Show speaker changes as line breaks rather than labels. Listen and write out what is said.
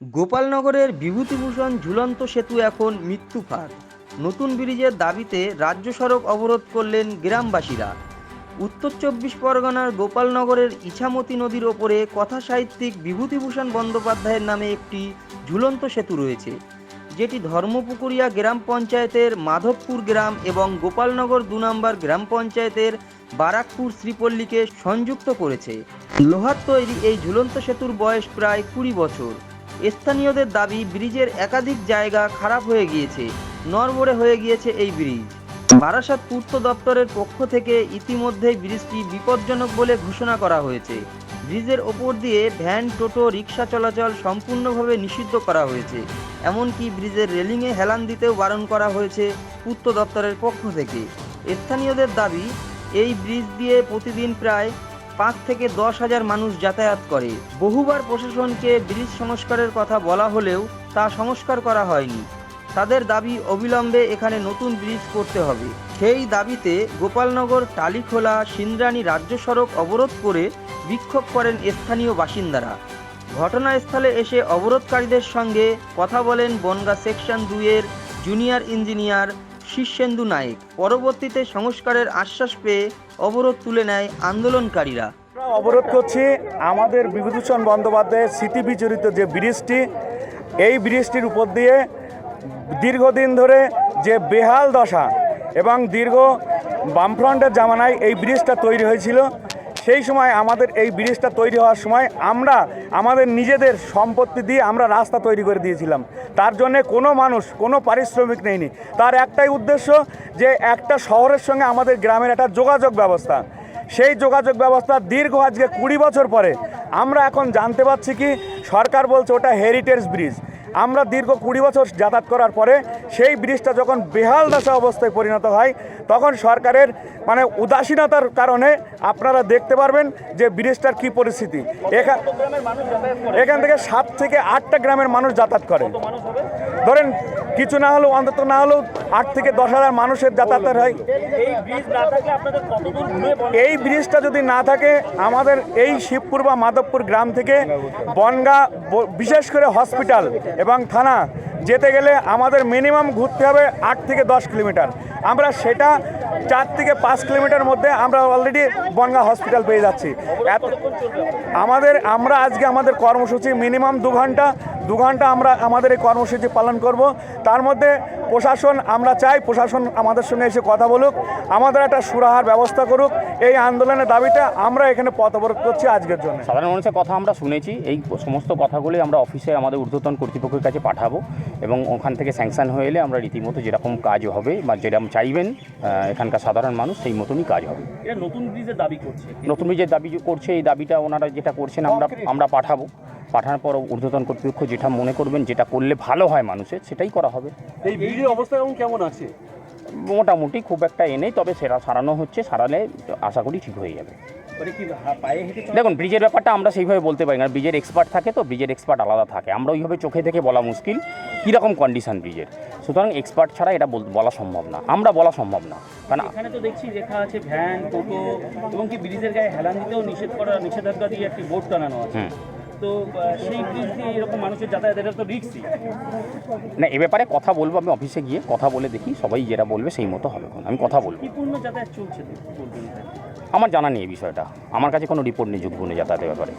গোপালনগরের বিভূতিভূষণ ঝুলন্ত সেতু এখন মৃত্যু ফাঁদ। নতুন ব্রিজের দাবিতে রাজ্য সড়ক অবরোধ করলেন গ্রামবাসীরা। উত্তর চব্বিশ পরগনার গোপালনগরের ইছামতি নদীর ওপরে কথা সাহিত্যিক বিভূতিভূষণ বন্দ্যোপাধ্যায়ের নামে একটি ঝুলন্ত সেতু রয়েছে, যেটি ধর্মপুকুরিয়া গ্রাম পঞ্চায়েতের মাধবপুর গ্রাম এবং গোপালনগর দু নম্বর গ্রাম পঞ্চায়েতের বারাকপুর শ্রীপল্লীকে সংযুক্ত করেছে। লোহার তৈরি এই ঝুলন্ত সেতুর বয়স প্রায় কুড়ি বছর। স্থানীয়দের দাবি, ব্রিজের একাধিক জায়গা খারাপ হয়ে গিয়েছে, নড়বড়ে হয়ে গিয়েছে এই ব্রিজ। বারাসাত পূর্ত দপ্তরের পক্ষ থেকে ইতিমধ্যেই ব্রিজটি বিপজ্জনক বলে ঘোষণা করা হয়েছে। ব্রিজের ওপর দিয়ে ভ্যান, টোটো রিক্সা চলাচল সম্পূর্ণভাবে নিষিদ্ধ করা হয়েছে। এমনকি ব্রিজের রেলিংয়ে হেলান দিতেও বারণ করা হয়েছে পূর্ত দপ্তরের পক্ষ থেকে। স্থানীয়দের দাবি, এই ব্রিজ দিয়ে প্রতিদিন প্রায় পাঁচ থেকে দশ হাজার মানুষ যাতায়াত করে। বহুবার প্রশাসনকে ব্রিজ সংস্কারের কথা বলা হলেও তা সংস্কার করা হয়নি। তাদের দাবি অবিলম্বে এখানে নতুন ব্রিজ করতে হবে। সেই দাবিতে গোপালনগর, টালিখোলা সিন্দ্রানী রাজ্য সড়ক অবরোধ করে বিক্ষোভ করেন স্থানীয় বাসিন্দারা। ঘটনাস্থলে এসে অবরোধকারীদের সঙ্গে কথা বলেন বনগা সেকশন দুইয়ের জুনিয়র ইঞ্জিনিয়ার শীর্ষেন্দু নায়েক। পরবর্তীতে সংস্কারের আশ্বাস পেয়ে অবরোধ তুলে নেয় আন্দোলনকারীরা।
অবরোধ করছি আমাদের বিভূতিভূষণ বন্দ্যোপাধ্যায়ের স্মৃতি বিচরিত যে ব্রিজটি এই ব্রিজটির উপর দিয়ে দীর্ঘদিন ধরে যে বেহাল দশা এবং দীর্ঘ বামফ্রন্টের জামানায় এই ব্রিজটা তৈরি হয়েছিল সেই সময় আমাদের এই ব্রিজটা তৈরি হওয়ার সময় আমরা আমাদের নিজেদের সম্পত্তি দিয়ে আমরা রাস্তা তৈরি করে দিয়েছিলাম। তার জন্যে কোনো মানুষ, কোনো পারিশ্রমিক নেয়নি। তার একটাই উদ্দেশ্য যে একটা শহরের সঙ্গে আমাদের গ্রামের একটা যোগাযোগ ব্যবস্থা। সেই যোগাযোগ ব্যবস্থা দীর্ঘ আজকে কুড়ি বছর পরে আমরা এখন জানতে পারছি কি সরকার বলছে ওটা হেরিটেজ ব্রিজ আমরা দীর্ঘ কুড়ি বছর যাতায়াত করার পরে সেই ব্রিজটা যখন বেহাল দশা অবস্থায় পরিণত হয় তখন সরকারের মানে উদাসীনতার কারণে আপনারা দেখতে পারবেন যে ব্রিজটার কি পরিস্থিতি। এখান এখান থেকে সাত থেকে আটটা গ্রামের মানুষ যাতায়াত করে। ধরেন কিছু না হলেও অন্তত না হলেও আট থেকে দশ হাজার মানুষের যাতায়াত হয়।
এই
ব্রিজটা যদি না থাকে আমাদের এই শিবপুর বা মাধবপুর গ্রাম থেকে বনগা বিশেষ করে হসপিটাল এবং থানা যেতে গেলে আমাদের মিনিমাম ঘুরতে হবে আট থেকে দশ কিলোমিটার। আমরা সেটা চার থেকে পাঁচ কিলোমিটার মধ্যে আমরা অলরেডি বনগা হসপিটাল পেয়ে যাচ্ছি। আমাদের আমরা আজকে আমাদের কর্মসূচি মিনিমাম দু ঘণ্টা দু ঘণ্টা আমরা আমাদের এই কর্মসূচি পালন করব। তার মধ্যে প্রশাসন আমরা চাই প্রশাসন আমাদের সঙ্গে এসে কথা বলুক আমাদের একটা সুরাহার ব্যবস্থা করুক। এই আন্দোলনের দাবিটা আমরা এখানে পথ অবরোধ করছি আজকের জন্য।
সাধারণ মানুষের কথা আমরা শুনেছি। এই সমস্ত কথাগুলি আমরা অফিসে আমাদের ঊর্ধ্বতন কর্তৃপক্ষের কাছে পাঠাবো এবং ওখান থেকে স্যাংশন হয়ে এলে আমরা রীতিমতো যেরকম কাজ হবে বা যেরকম চাইবেন এখানকার সাধারণ মানুষ সেই মতনই কাজ হবে।
নতুন ব্রিজের দাবি করছে।
নতুন ব্রিজের দাবি যে করছে এই দাবিটা ওনারা যেটা করছেন আমরা আমরা পাঠাবো। পাঠানোর পর ঊর্ধ্বতন কর্তৃপক্ষ যেটা মনে করবেন যেটা করলে ভালো হয় মানুষের সেটাই করা হবে।
এই ব্রিজের অবস্থা এখন কেমন আছে?
মোটামুটি খুব একটা এ নেই তবে সেটা সারানো হচ্ছে সারালে আশা করি ঠিক হয়ে যাবে।
মানে
দেখুন ব্রিজের ব্যাপারটা আমরা সেইভাবে বলতে পারি না ব্রিজের এক্সপার্ট থাকে তো ব্রিজের এক্সপার্ট আলাদা থাকে। আমরা ওইভাবে চোখে থেকে বলা মুশকিল কীরকম কন্ডিশন ব্রিজের সুতরাং এক্সপার্ট ছাড়া এটা বল- সম্ভব না আমরা বলা সম্ভব না। কারণ
এখানে তো দেখছি লেখা আছে ভ্যান টোটো এবং কি ব্রিজের গায়ে হেলান দিতেও নিষেধ করা নিষেধাজ্ঞা দিয়ে একটি বোর্ড টানানো আছে। তো সেই ব্রিজ দিয়ে এরকম মানুষের যাতায়াত এটা তো রিক্সই
না এ ব্যাপারে কথা বলব আমি অফিসে গিয়ে কথা বলে দেখি সবাই যেটা বলবে সেই মতো হবে আমি কথা বলব।
যাতায়াত চলছে
আমার জানা নেই এই বিষয়টা আমার কাছে কোনো রিপোর্ট নেই যুগবনে যাতায়াতের ব্যাপারে।